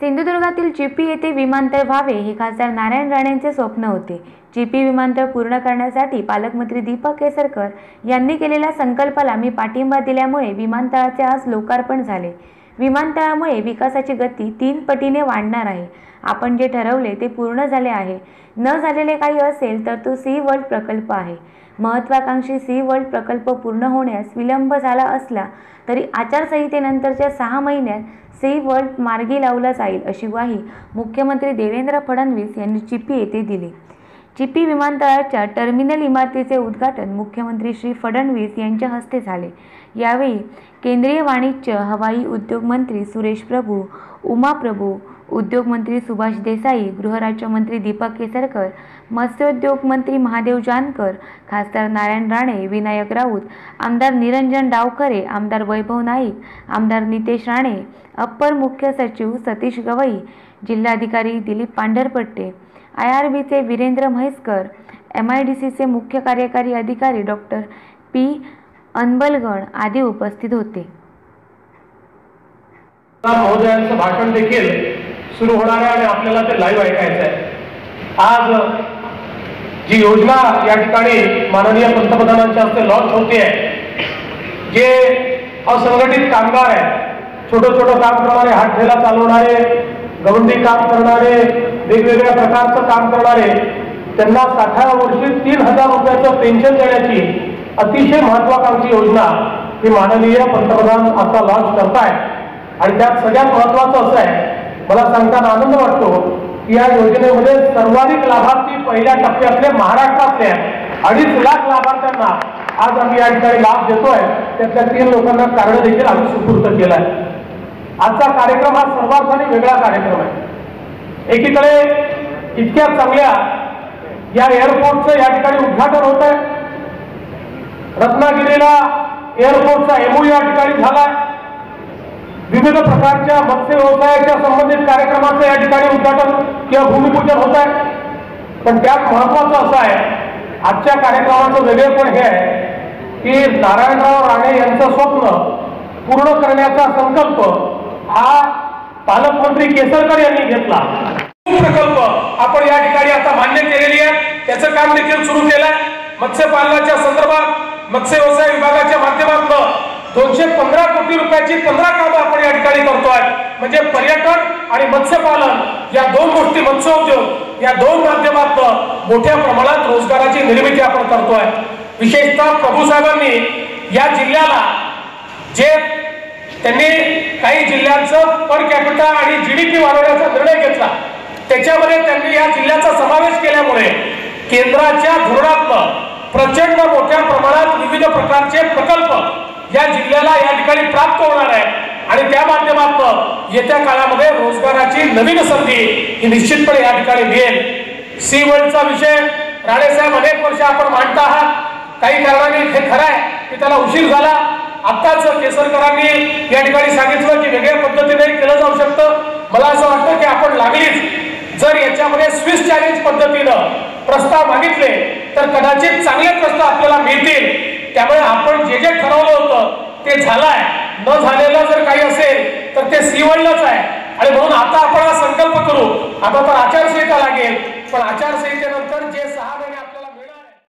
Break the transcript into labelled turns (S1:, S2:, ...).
S1: सिंधुदुर्गातील चिपी येथे विमानतळ व्हावे हे खासदार नारायण राणेंचे स्वप्न होते. चिपी विमानतळ पूर्ण करण्यासाठी पालकमंत्री दीपक केसरकर यांनी केलेल्या संकल्पाला मी पाठिंबा दिल्यामुळे विमानतळाचे आज लोकार्पण झाले. विमानतळामुळे विकासाची गती तीन पटीने वाढणार आहे. आपण जे ठरवले ते पूर्ण झाले आहे. न झालेले काही असेल तर तो सी वर्ल्ड प्रकल्प आहे. महत्त्वाकांक्षी सी वर्ल्ड प्रकल्प पूर्ण होण्यास विलंब झाला असला तरी आचारसंहितेनंतरच्या सहा महिन्यात सी वर्ल्ड मार्गी लावला जाईल अशी ग्वाही मुख्यमंत्री देवेंद्र फडणवीस यांनी चिपी येथे दिली. चिपी विमानतळाच्या टर्मिनल इमारतीचे उद्घाटन मुख्यमंत्री श्री फडणवीस यांच्या हस्ते झाले. यावेळी केंद्रीय वाणिज्य हवाई उद्योग मंत्री सुरेश प्रभू उमा प्रभू उद्योगमंत्री सुभाष देसाई गृहराज्यमंत्री दीपक केसरकर मत्स्योद्योग मंत्री महादेव जानकर खासदार नारायण राणे विनायक राऊत आमदार निरंजन डावखरे आमदार वैभव नाईक आमदार नितेश राणे अप्पर मुख्य सचिव सतीश गवई जिल्हाधिकारी दिलीप पांढरपट्टे आय आर बीचे Virendra Mhaiskar M I D सीचे मुख्य कार्यकारी अधिकारी डॉक्टर पी. अनबलगण आदी उपस्थित होते.
S2: महोदयांचं भाषण देखील सुरू होणार आहे आणि आपल्याला ते लाईव्ह ऐकायचं आहे. आज जी योजना या ठिकाणी माननीय पंतप्रधानांच्या हस्ते लॉन्च होते आहे जे असंघटित कामगार आहे छोटं छोटं काम करणारे हात ठेला चालवणारे गवंडी काम करणारे वेगवेगळ्या प्रकारचं काम करणारे त्यांना साठाव्या वर्षी तीन हजार रुपयाचं पेन्शन देण्याची अतिशय महत्वाकांक्षी योजना ही माननीय पंतप्रधान आता लॉन्च करतायत. आणि त्यात सगळ्यात महत्वाचं असं आहे मला सांगताना आनंद वाटतो की या योजनेमध्ये सर्वाधिक लाभार्थी पहिल्या टप्प्यातले महाराष्ट्रातले अडीच लाख लाभार्थ्यांना आज आम्ही या ठिकाणी लाभ देतोय. त्यातल्या तीन लोकांना कारण देखील आम्ही सुपूर्त केलाय. आजचा कार्यक्रम हा सर्वार्थाने वेगळा कार्यक्रम आहे. एकीकडे इतक्या चांगल्या या एअरपोर्टचं या ठिकाणी उद्घाटन होत आहे रत्नागिरीला एअरपोर्टचा एमओ या ठिकाणी झालाय. विविध प्रकारच्या मत्स्य व्यवसायाच्या संबंधित कार्यक्रमाचं या ठिकाणी उद्घाटन किंवा भूमिपूजन होत आहे पण त्यात महत्वाचं असं आहे आजच्या कार्यक्रमाचं वेगळेपण हे आहे की नारायणराव राणे यांचं स्वप्न पूर्ण करण्याचा संकल्प हा पालकमंत्री केसरकर यांनी घेतला. प्रकल्प आपण या ठिकाणी आता मान्य केलेली आहे. त्याचं काम देखील सुरू केलंय. मत्स्यपालनाच्या संदर्भात मत्स्य व्यवसाय विभागाच्या माध्यमातून दोनशे पंधरा कोटी रुपयाची पंधरा कामं आपण या ठिकाणी करतोय. म्हणजे पर्यटन आणि मत्स्यपालन या दोन गोष्टी मत्स्योद्योग या दोन माध्यमातून मोठ्या प्रमाणात रोजगाराची निर्मिती आपण करतोय. विशेषतः प्रभू साहेबांनी या जिल्ह्याला जे त्यांनी काही जिल्ह्यांचं पर कॅपिटा आणि जी डी पी वाढवण्याचा निर्णय घेतला. त्याच्यामध्ये त्यांनी या जिल्ह्याचा समावेश केल्यामुळे केंद्राच्या धोरणातनं प्रचंड मोठ्या प्रमाणात विविध प्रकारचे प्रकल्प या जिल्ह्याला या ठिकाणी प्राप्त होणार आहे आणि त्या माध्यमातून येत्या काळामध्ये रोजगाराची नवीन संधी ही निश्चितपणे या ठिकाणी मिळेल. सी वर्ल्डचा विषय राणेसाहेब अनेक वर्ष आपण मांडता आहात. काही कारणाने हे खरं आहे की त्याला उशीर झाला. आत्ताच केसरकरांनी या ठिकाणी सांगितलं की वेगळ्या पद्धतीने केलं जाऊ शकतं. मला असं वाटतं की आपण लागलीच जर याच्यामध्ये स्विस चॅलेंज पद्धतीनं प्रस्ताव मागितले तर कदाचित चांगले प्रस्ताव आपल्याला मिळतील. त्यामुळे आपण जे जे ठरवलं होतं ते झालंय. न झालेलं जर काही असेल तर ते सीवडलंच आहे. आणि म्हणून आता आपण हा संकल्प करू. आता तर आचारसंहिता लागेल. पण आचारसंहितेनंतर जे सहा